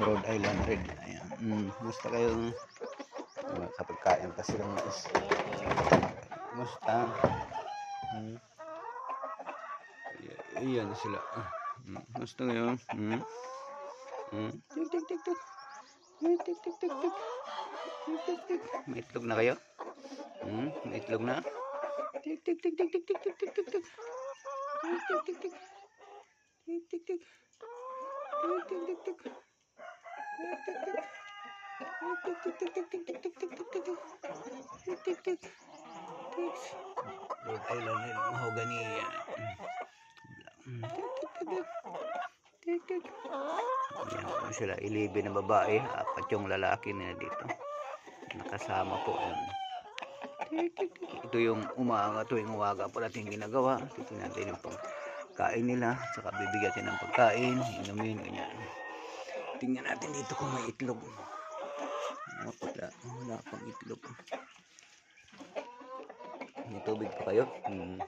Rhode Island Red. Ayan. Mm, gusto kayo uh, kapag kain pa silang mais. Gusto. Mm. Ay- Ayan sila. Mm, gusto kayo. Mm. Mm. Tik tik tik tik. Tik tik tik tik. Tik tik tik. May itlog na kayo? Mm, may itlog na? Tik tik tik tik tik tik tik tik. Tik tik tik tik. Tik tik tik. Tik tik tik tik. Tik tik tik tik. Tik tik. Yan sila, ilibi na babae, apat yung lalaki nila dito. Nakasama po. Ito yung umaga, tuwing umaga po natin ginagawa. Titignan natin yung pagkain nila, saka bibigyan natin ng pagkain, inumin, ganyan. Tingnan natin dito kung may itlog. Wala, wala pang itlog. May tubig pa kayo? Hmm.